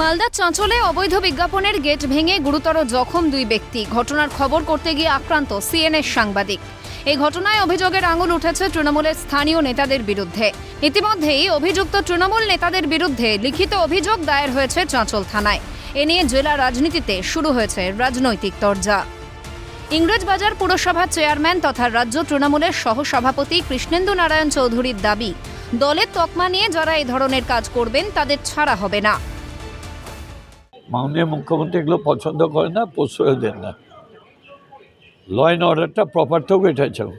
মালদার চাঁচলে অবৈধ বিজ্ঞাপনের গেট ভেঙে গুরুতর জখম দুই ব্যক্তি। ঘটনার খবর করতে গিয়ে আক্রান্ত সিএনএর সাংবাদিক। এই ঘটনায় অভিযোগের আঙুল উঠেছে তৃণমূলের স্থানীয় নেতাদের বিরুদ্ধে। ইতিমধ্যেই অভিযুক্ত তৃণমূল নেতাদের বিরুদ্ধে লিখিত অভিযোগ দায়ের হয়েছে চাঁচল থানায়। এ নিয়ে জেলা রাজনীতিতে শুরু হয়েছে রাজনৈতিক তরজা। ইংরেজবাজার পুরসভার চেয়ারম্যান তথা রাজ্য তৃণমূলের সহসভাপতি কৃষ্ণেন্দু নারায়ণ চৌধুরীর দাবি, দলের তকমা নিয়ে যারা এই ধরনের কাজ করবেন তাদের ছাড়া হবে না। মাননীয় মুখ্যমন্ত্রী এগুলো পছন্দ করে না প্রশ্রয় দেন না। ল অ্যান্ড অর্ডারটা প্রপার থেকেও এটা চাও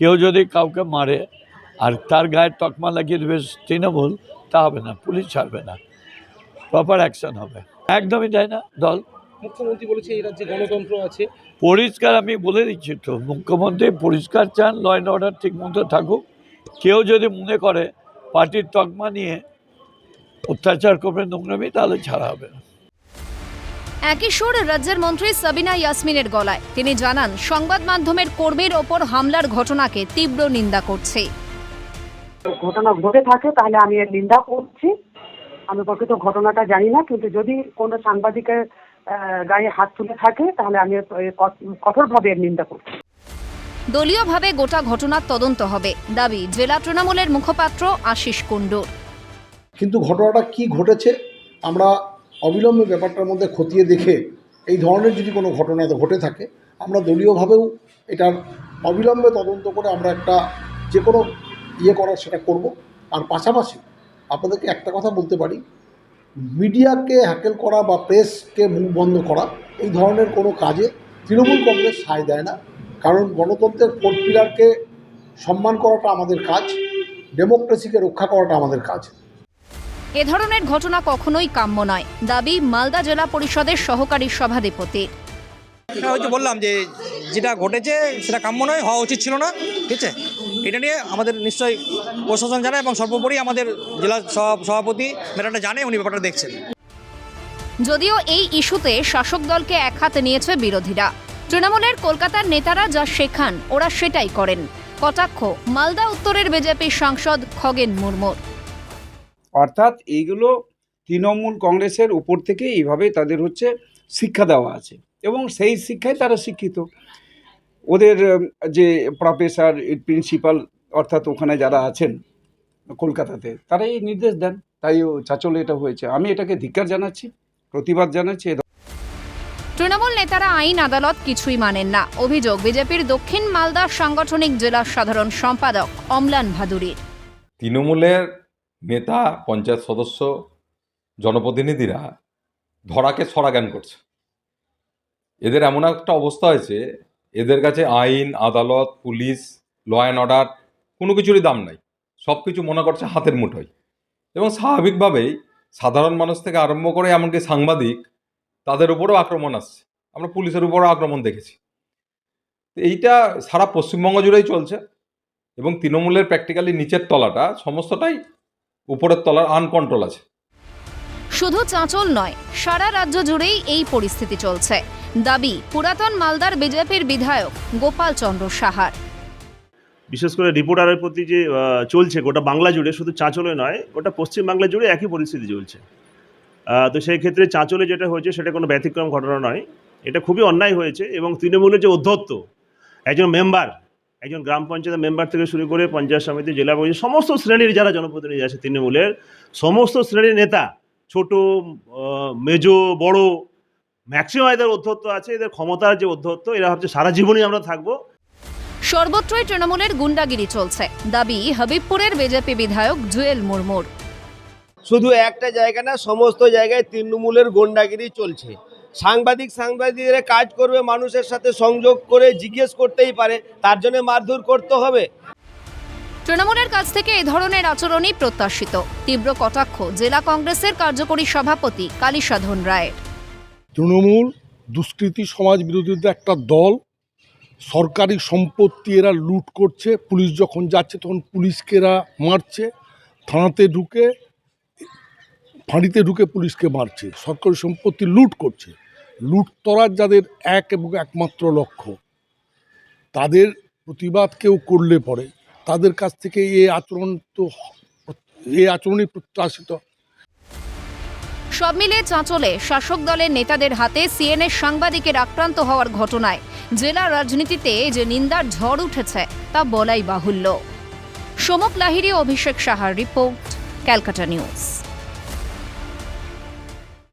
কেউ যদি কাউকে মারে আর তার গায়ে তকমা লাগিয়ে দেবে তৃণমূল তা হবে না পুলিশ ছাড়বে না। প্রপার অ্যাকশন হবে। একদমই দেয় না দল? মুখ্যমন্ত্রী বলেছে এই রাজ্যে গণতন্ত্র আছে। পরিষ্কার আমি বলে দিচ্ছি তো মুখ্যমন্ত্রী পরিষ্কার চান ল অ্যান্ড অর্ডার ঠিক মতো থাকুক। কেউ যদি মনে করে পার্টির তকমা নিয়ে অত্যাচার করবে নোংরামি তাহলে ছাড়া হবে না। একই সুর রাজ্যের মন্ত্রী সাবিনা ইয়াসমিনের গলায়। তিনি জানান সংবাদ মাধ্যমের কর্মীর ওপর হামলার ঘটনাকে তীব্র নিন্দা করছে। ঘটনা ঘটে থাকে তাহলে আমি এর নিন্দা করছি। আমি প্রকৃত ঘটনাটা জানি না কিন্তু যদি কোনো সাংবাদিকের গায়ে হাত তুলে থাকে তাহলে আমি কঠোরভাবে এর নিন্দা করছি। দলীয়ভাবে গোটা ঘটনার তদন্ত হবে। দাবি জেলা তৃণমূলের মুখপাত্র আশিস কুণ্ডুর কিন্তু ঘটনাটা কি ঘটেছে আমরা অবিলম্বে ব্যাপারটার মধ্যে খতিয়ে দেখে এই ধরনের যদি কোনো ঘটনা ঘটে থাকে, আমরা দলীয়ভাবেও এটার অবিলম্বে তদন্ত করে আমরা একটা যে কোনো ইয়ে করার সেটা করব। আর পাশাপাশি আপনাদেরকে একটা কথা বলতে পারি, মিডিয়াকে হ্যাকেল করা বা প্রেসকে মুখ বন্ধ করা, এই ধরনের কোনো কাজে তৃণমূল কংগ্রেস সায় দেয় না। কারণ গণতন্ত্রের ফোর্থ সম্মান করাটা আমাদের কাজ, ডেমোক্রেসিকে রক্ষা করাটা আমাদের কাজ। এ ধরনের ঘটনা কখনোই কাম্য নয়। দাবি মালদা জেলা পরিষদের সহকারী সভাধিপতির হ্যাঁ যে বললাম যে যেটা ঘটেছে সেটা কাম্য নয় হওয়া উচিত ছিল না ঠিক আছে? এটা নিয়ে আমাদের নিশ্চয়ই প্রশাসন জানে এবং সর্বোপরি আমাদের জেলা সভাপতি ম্যাডামটা জানে উনি ব্যাপারটা দেখছেন। যদিও এই ইস্যুতে শাসক দলকে একহাত নিয়েছে বিরোধীরা। তৃণমূলের কলকাতার নেতারা যা শেখান ওরা সেটাই করেন। কটাক্ষ মালদা উত্তরের বিজেপি সাংসদ খগেন মুর্মুর। অর্থাৎ এইগুলো তৃণমূল কংগ্রেসের উপর থেকে এইভাবে তাদের হচ্ছে শিক্ষা দেওয়া আছে এবং সেই শিক্ষায় তারা শিক্ষিত। ওদের যে প্রফেসর প্রিন্সিপাল অর্থাৎ ওখানে যারা আছেন কলকাতাতে তারা এই নির্দেশ দেন। তাই ও চাচলে এটা হয়েছে। আমি এটাকে ধিক্কার জানাচ্ছি প্রতিবাদ জানাচ্ছি। তৃণমূল নেতারা আইন আদালত কিছুই মানেন না। অভিযোগ বিজেপির দক্ষিণ মালদা সাংগঠনিক জেলা সাধারণ সম্পাদক অম্লান ভাদুরীর। তৃণমূলের নেতা, পঞ্চায়েত সদস্য, জনপ্রতিনিধিরা ধরাকে সরাজ্ঞান করছে। এদের এমন একটা অবস্থা হয়েছে, এদের কাছে আইন, আদালত, পুলিশ ল অ্যান্ড অর্ডার কোনো কিছুরই দাম নাই। সব কিছু মনে করছে হাতের মুঠোয়। এবং স্বাভাবিকভাবেই সাধারণ মানুষ থেকে আরম্ভ করে এমনকি সাংবাদিক তাদের উপরেও আক্রমণ আসছে। আমরা পুলিশের উপরও আক্রমণ দেখেছি। এইটা সারা পশ্চিমবঙ্গ জুড়েই চলছে এবং তৃণমূলের প্র্যাকটিক্যালি নিচের তলাটা সমস্তটাই উপরের তলার আনকন্ট্রোল আছে। শুধু চাঁচল নয় সারা রাজ্য জুড়েই এই পরিস্থিতি চলছে। দাবি পুরাতন মালদার বিজেপির বিধায়ক গোপাল চন্দ্র সাহার। বিশেষ করে রিপোর্টারের প্রতি যে চলছে গোটা বাংলা জুড়ে শুধু চাঁচলে নয় গোটা পশ্চিম বাংলা জুড়ে একই পরিস্থিতি চলছে। তো সেই ক্ষেত্রে চাঁচলে যেটা হয়েছে সেটা কোনো ব্যতিক্রম ঘটনা নয়। এটা খুবই অন্যায় হয়েছে এবং তৃণমূলের যে অধ্যত্ত একজন মেম্বার একজন গ্রাম পঞ্চায়েতের মেম্বার থেকে শুরু করে পঞ্চায়েত সমিতি জেলা পরিষদ সমস্ত শ্রেণির যারা জনপ্রতিনিধি আছে তৃণমূলের সমস্ত শ্রেণির নেতা ছোট মেজো বড় ম্যাক্সিমাম এদের অধ্যত্ত আছে এদের ক্ষমতার যে অধ্যত্ত এরা ভাবছে সারা জীবনই আমরা থাকব। সর্বত্রই তৃণমূলের গুন্ডাগিরি চলছে। দাবি হাবিবপুরের বিজেপি বিধায়ক জুয়েল মুর্মুর। শুধু একটা জায়গা না সমস্ত জায়গায় তৃণমূলের গুন্ডাগিরি চলছে। সাংবাদিক সাংবাদিকরা কাজ করবে মানুষের সাথে সংযোগ করে জিজ্ঞেস করতেই পারে তার জন্য মারধর করতে হবে। তৃণমূলের কাছ থেকে এ ধরনের আচরণই প্রত্যাশিত। তীব্র কটাক্ষ জেলা কংগ্রেসের কার্যকরী সভাপতি কালীসাধন রায়ের। তৃণমূল দুষ্কৃতী সমাজ বিরোধীদের একটা দল সরকারি সম্পত্তি এরা লুট করছে পুলিশ যখন যাচ্ছে তখন পুলিশকে এরা মারছে থানাতে ঢুকে ফাঁড়িতে ঢুকে পুলিশকে মারছে সরকারি সম্পত্তি লুট করছে। লুট তরার যাদের এক এবং একমাত্র লক্ষ্য, তাদের প্রতিবাদ কেউ করলে পরে তাদের কাছ থেকে এ আচরণ তো এই আচরণই প্রত্যাশিত। সব মিলে চাঁচলে শাসক দলের নেতাদের হাতে সিএনএর সাংবাদিকের আক্রান্ত হওয়ার ঘটনায় জেলা রাজনীতিতে যে নিন্দার ঝড় উঠেছে, তা বলাই বাহুল্য। সমক লাহিড়ী ও অভিষেক সাহার রিপোর্ট, ক্যালকাটা নিউজ।